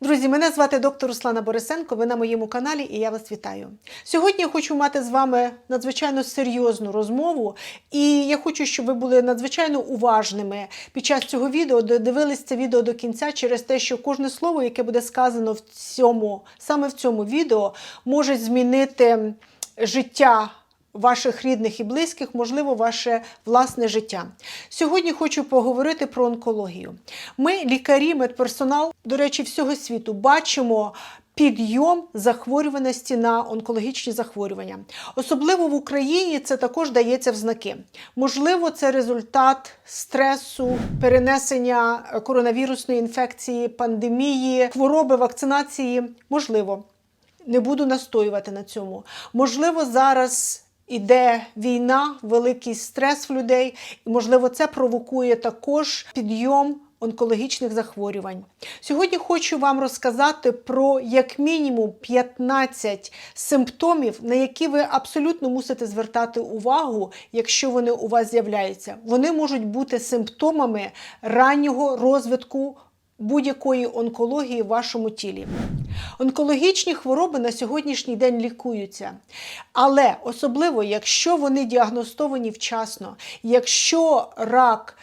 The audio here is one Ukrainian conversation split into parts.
Друзі, мене звати доктор Руслана Борисенко. Ви на моєму каналі і я вас вітаю. Сьогодні я хочу мати з вами надзвичайно серйозну розмову, і я хочу, щоб ви були надзвичайно уважними під час цього відео, дивились це відео до кінця через те, що кожне слово, яке буде сказано в цьому, саме в цьому відео, може змінити життя ваших рідних і близьких, можливо, ваше власне життя. Сьогодні хочу поговорити про онкологію. Ми, лікарі, медперсонал, до речі, всього світу, бачимо. Підйом захворюваності на онкологічні захворювання. Особливо в Україні це також дається в знаки. Можливо, це результат стресу, перенесення коронавірусної інфекції, пандемії, хвороби, вакцинації. Можливо, не буду настоювати на цьому. Можливо, зараз іде війна, великий стрес в людей, і можливо, це провокує також підйом. Онкологічних захворювань. Сьогодні хочу вам розказати про як мінімум 15 симптомів, на які ви абсолютно мусите звертати увагу, якщо вони у вас з'являються. Вони можуть бути симптомами раннього розвитку будь-якої онкології в вашому тілі. Онкологічні хвороби на сьогоднішній день лікуються, але особливо, якщо вони діагностовані вчасно, якщо рак,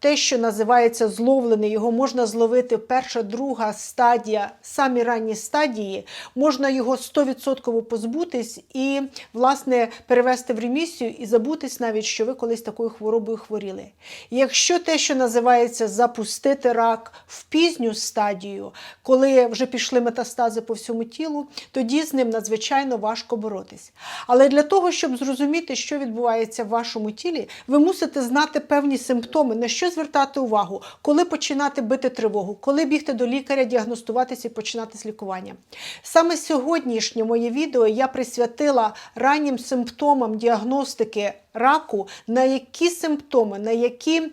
те, що називається зловлений, його можна зловити перша, друга стадія, самі ранні стадії, можна його 100% позбутись і, власне, перевести в ремісію і забутись навіть, що ви колись такою хворобою хворіли. Якщо те, що називається запустити рак в пізню стадію, коли вже пішли метастази по всьому тілу, тоді з ним надзвичайно важко боротись. Але для того, щоб зрозуміти, що відбувається в вашому тілі, ви мусите знати певні симптоми, на що звертати увагу, коли починати бити тривогу, коли бігти до лікаря, діагностуватися і починати з лікування. Саме сьогоднішнє моє відео я присвятила раннім симптомам діагностики раку, на які симптоми, на які е,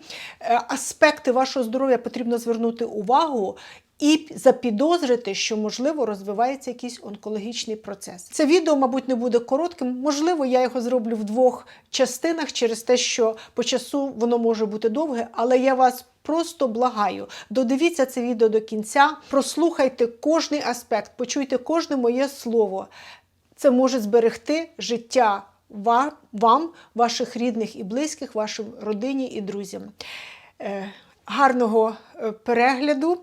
аспекти вашого здоров'я потрібно звернути увагу. І запідозрити, що можливо розвивається якийсь онкологічний процес. Це відео, мабуть, не буде коротким. Можливо, я його зроблю в двох частинах через те, що по часу воно може бути довге, але я вас просто благаю. Додивіться це відео до кінця, прослухайте кожний аспект, почуйте кожне моє слово. Це може зберегти життя вам, ваших рідних і близьких, вашій родині і друзям. Е, гарного перегляду.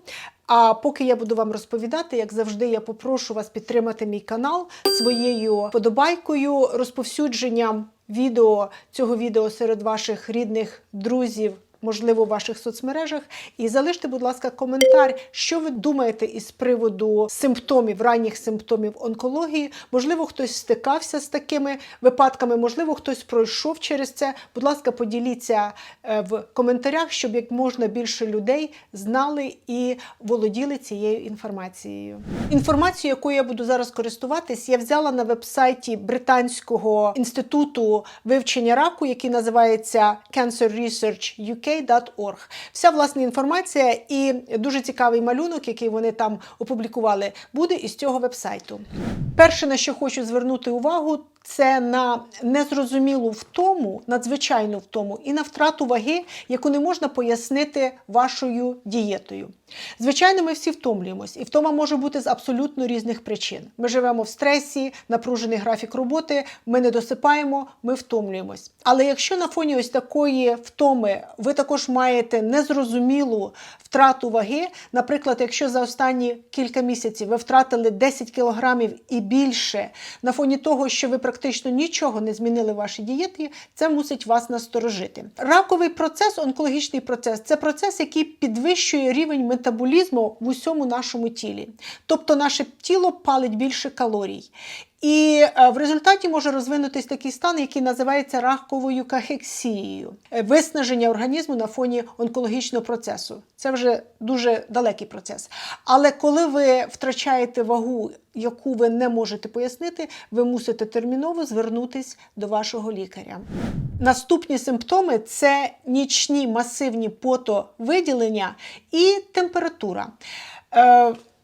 А поки я буду вам розповідати, як завжди, я попрошу вас підтримати мій канал своєю подобайкою, розповсюдженням відео цього відео серед ваших рідних друзів. Можливо, в ваших соцмережах, і залиште, будь ласка, коментар, що ви думаєте із приводу симптомів, ранніх симптомів онкології. Можливо, хтось стикався з такими випадками, можливо, хтось пройшов через це. Будь ласка, поділіться в коментарях, щоб як можна більше людей знали і володіли цією інформацією. Інформацію, якою я буду зараз користуватись, я взяла на вебсайті Британського інституту вивчення раку, який називається Cancer Research UK. UK.org. Вся власна інформація і дуже цікавий малюнок, який вони там опублікували, буде із цього вебсайту. Перше, на що хочу звернути увагу, це на незрозумілу втому, надзвичайну втому, і на втрату ваги, яку не можна пояснити вашою дієтою. Звичайно, ми всі втомлюємось, і втома може бути з абсолютно різних причин. Ми живемо в стресі, напружений графік роботи, ми не досипаємо, ми втомлюємось. Але якщо на фоні ось такої втоми ви також маєте незрозумілу втрату ваги, наприклад, якщо за останні кілька місяців ви втратили 10 кілограмів і більше, на фоні того, що ви практично нічого не змінили в вашій дієті, це мусить вас насторожити. Раковий процес, онкологічний процес це процес, який підвищує рівень метаболізму в усьому нашому тілі. Тобто наше тіло палить більше калорій. І в результаті може розвинутися такий стан, який називається раковою кахексією, виснаження організму на фоні онкологічного процесу. Це вже дуже далекий процес. Але коли ви втрачаєте вагу, яку ви не можете пояснити, ви мусите терміново звернутися до вашого лікаря. Наступні симптоми це нічні масивні потовиділення і температура.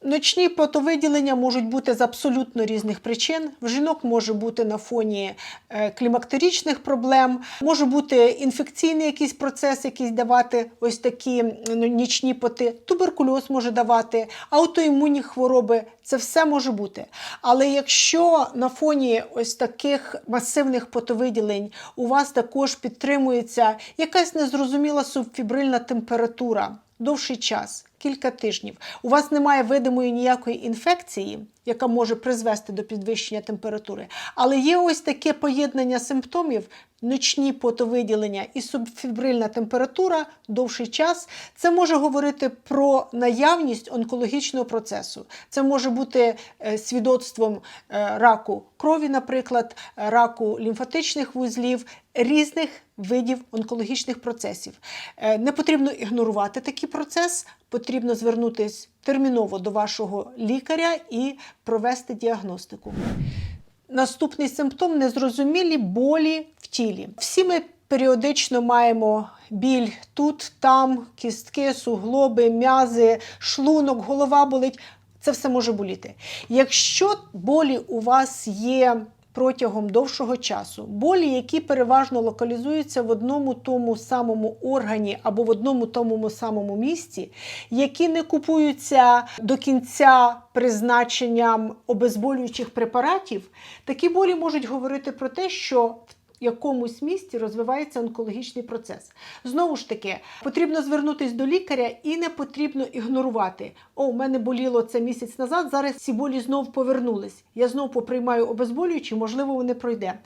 Ночні потовиділення можуть бути з абсолютно різних причин. В жінок може бути на фоні е, клімактеричних проблем, може бути інфекційний якийсь процес, якийсь давати ось такі ну, нічні поти, туберкульоз може давати, аутоімунні хвороби. Це все може бути. Але якщо на фоні ось таких масивних потовиділень у вас також підтримується якась незрозуміла субфібрильна температура довший час, кілька тижнів, у вас немає видимої ніякої інфекції, яка може призвести до підвищення температури, але є ось таке поєднання симптомів. Ночні потовиділення і субфібрильна температура довший час. Це може говорити про наявність онкологічного процесу. Це може бути е, свідоцтвом е, раку крові, наприклад, раку лімфатичних вузлів, різних видів онкологічних процесів. Е, Не потрібно ігнорувати такий процес, потрібно звернутися терміново до вашого лікаря і провести діагностику. Наступний симптом незрозумілі болі в тілі. Всі ми періодично маємо біль тут, там, кістки, суглоби, м'язи, шлунок, голова болить. Це все може боліти. Якщо болі у вас є протягом довшого часу, болі, які переважно локалізуються в одному тому самому органі або в одному тому самому місці, які не купуються до кінця призначенням обезболюючих препаратів, такі болі можуть говорити про те, що в якомусь місці розвивається онкологічний процес. Знову ж таки, потрібно звернутися до лікаря і не потрібно ігнорувати. О, у мене боліло це місяць назад, зараз ці болі знов повернулись. Я знов поприймаю обезболюючі, можливо, вони пройде.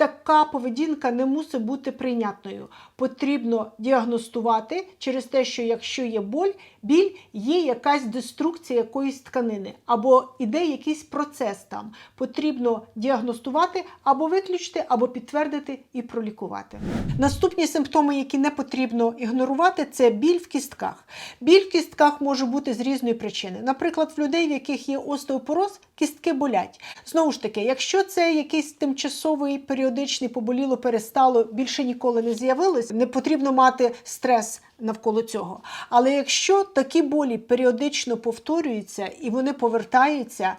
Така поведінка не мусить бути прийнятною. Потрібно діагностувати через те, що якщо є боль, біль є якась деструкція якоїсь тканини, або іде якийсь процес там. Потрібно діагностувати або виключити, або підтвердити і пролікувати. Наступні симптоми, які не потрібно ігнорувати, це біль в кістках. Біль в кістках може бути з різної причини. Наприклад, в людей, в яких є остеопороз, кістки болять. Знову ж таки, якщо це якийсь тимчасовий періодичний поболіло, перестало, більше ніколи не з'явилось, не потрібно мати стрес навколо цього. Але якщо такі болі періодично повторюються і вони повертаються,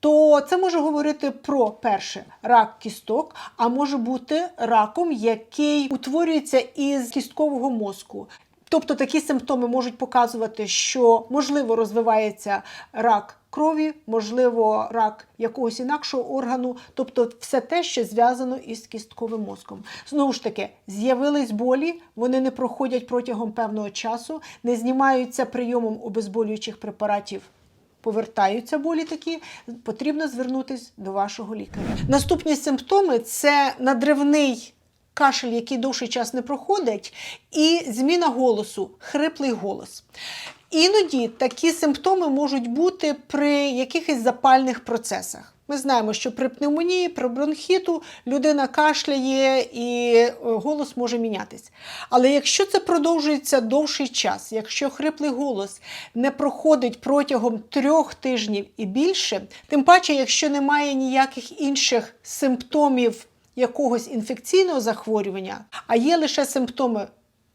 то це може говорити про перше рак кісток, а може бути раком, який утворюється із кісткового мозку. Тобто такі симптоми можуть показувати, що можливо розвивається рак крові, можливо, рак якогось інакшого органу, тобто все те, що зв'язано із кістковим мозком. Знову ж таки, з'явились болі, вони не проходять протягом певного часу, не знімаються прийомом обезболюючих препаратів. Повертаються болі такі, потрібно звернутися до вашого лікаря. Наступні симптоми це надривний кашель, який довший час не проходить, і зміна голосу, хриплий голос. Іноді такі симптоми можуть бути при якихось запальних процесах. Ми знаємо, що при пневмонії, при бронхіту людина кашляє і е, голос може мінятись. Але якщо це продовжується довший час, якщо хриплий голос не проходить протягом трьох тижнів і більше, тим паче, якщо немає ніяких інших симптомів якогось інфекційного захворювання, а є лише симптоми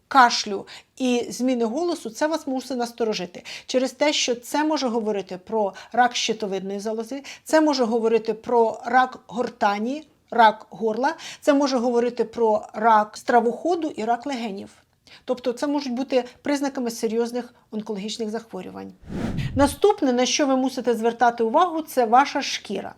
кашлю і зміни голосу, це вас мусить насторожити через те, що це може говорити про рак щитовидної залози, це може говорити про рак гортані, рак горла, це може говорити про рак стравоходу і рак легенів. Тобто це можуть бути признаками серйозних онкологічних захворювань. Наступне, на що ви мусите звертати увагу, це ваша шкіра.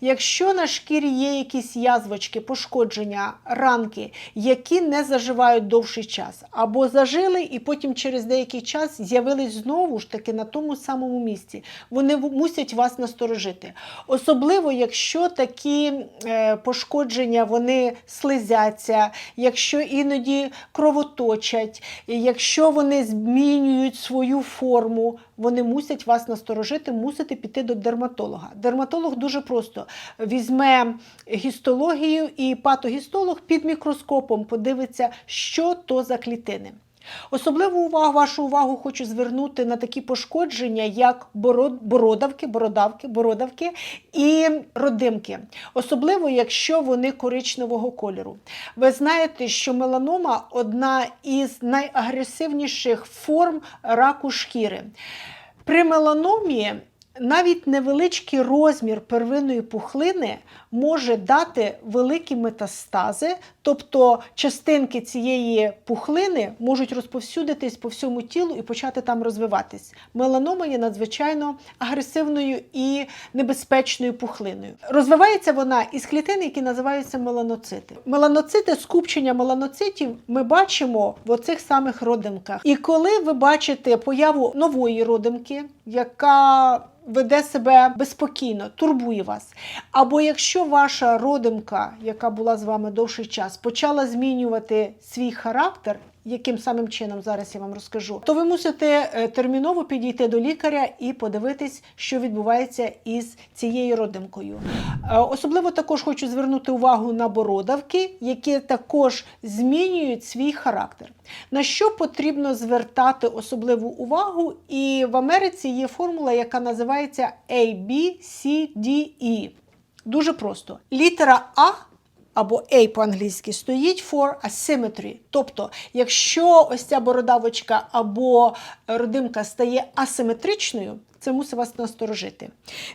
Якщо на шкірі є якісь язвочки, пошкодження, ранки, які не заживають довший час, або зажили і потім через деякий час з'явились знову ж таки на тому самому місці, вони мусять вас насторожити. Особливо, якщо такі е, пошкодження вони слизяться, якщо іноді кровоточать, якщо вони змінюють свою форму, вони мусять вас насторожити, мусите піти до дерматолога. Дерматолог дуже просто візьме гістологію і патогістолог під мікроскопом подивиться, що то за клітини. Особливу увагу, вашу увагу хочу звернути на такі пошкодження, як бородавки, бородавки, бородавки і родимки. Особливо, якщо вони коричневого кольору. Ви знаєте, що меланома одна із найагресивніших форм раку шкіри. При меланомі Навіть невеличкий розмір первинної пухлини може дати великі метастази, тобто частинки цієї пухлини можуть розповсюдитись по всьому тілу і почати там розвиватись. Меланома є надзвичайно агресивною і небезпечною пухлиною. Розвивається вона із клітин, які називаються меланоцити. Меланоцити, скупчення меланоцитів ми бачимо в оцих самих родимках. І коли ви бачите появу нової родимки, яка веде себе безпокійно, турбує вас. Або якщо ваша родимка, яка була з вами довший час, почала змінювати свій характер. Яким самим чином зараз я вам розкажу, то ви мусите е, терміново підійти до лікаря і подивитись, що відбувається із цією родимкою. Е, Особливо також хочу звернути увагу на бородавки, які також змінюють свій характер. На що потрібно звертати особливу увагу? І в Америці є формула, яка називається A, B, C, D, E. Дуже просто. Літера А або A по-англійськи стоїть for asymmetry. Тобто, якщо ось ця бородавочка або родимка стає асиметричною, це мусить вас насторожити.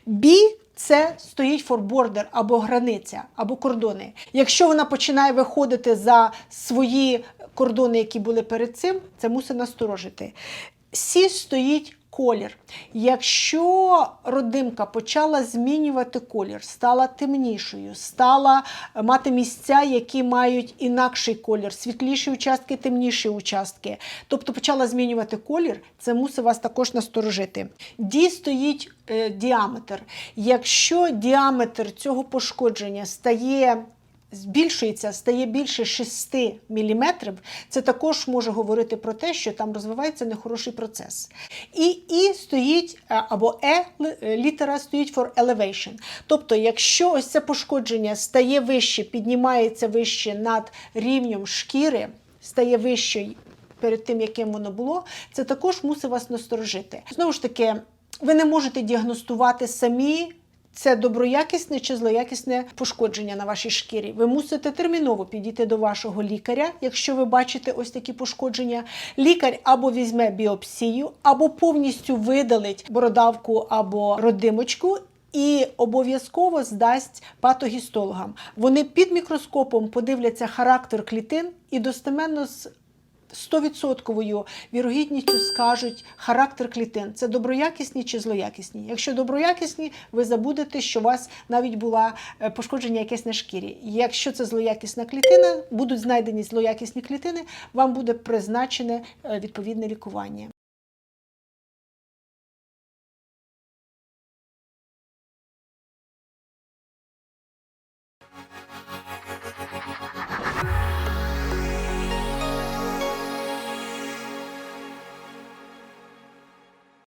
B це стоїть for border або границя, або кордони. Якщо вона починає виходити за свої кордони, які були перед цим, це мусить насторожити. C стоїть колір. Якщо родимка почала змінювати колір, стала темнішою, стала мати місця, які мають інакший колір, світліші участки, темніші участки, тобто почала змінювати колір, це мусить вас також насторожити. D стоїть е, діаметр. Якщо діаметр цього пошкодження стає збільшується, стає більше 6 мм, це також може говорити про те, що там розвивається нехороший процес. І І стоїть е, або Е літера стоїть for elevation. Тобто, якщо ось це пошкодження стає вище, піднімається вище над рівнем шкіри, стає вище перед тим, яким воно було, це також мусить вас насторожити. Знову ж таки, ви не можете діагностувати самі. Це доброякісне чи злоякісне пошкодження на вашій шкірі. Ви мусите терміново підійти до вашого лікаря, якщо ви бачите ось такі пошкодження. Лікар або візьме біопсію, або повністю видалить бородавку або родимочку. І обов'язково здасть патогістологам. Вони під мікроскопом подивляться характер клітин і достеменно 100% вірогідністю скажуть характер клітин. Це доброякісні чи злоякісні. Якщо доброякісні, ви забудете, що у вас навіть була е, пошкодження якесь на шкірі. Якщо це злоякісна клітина, будуть знайдені злоякісні клітини, вам буде призначене е, відповідне лікування.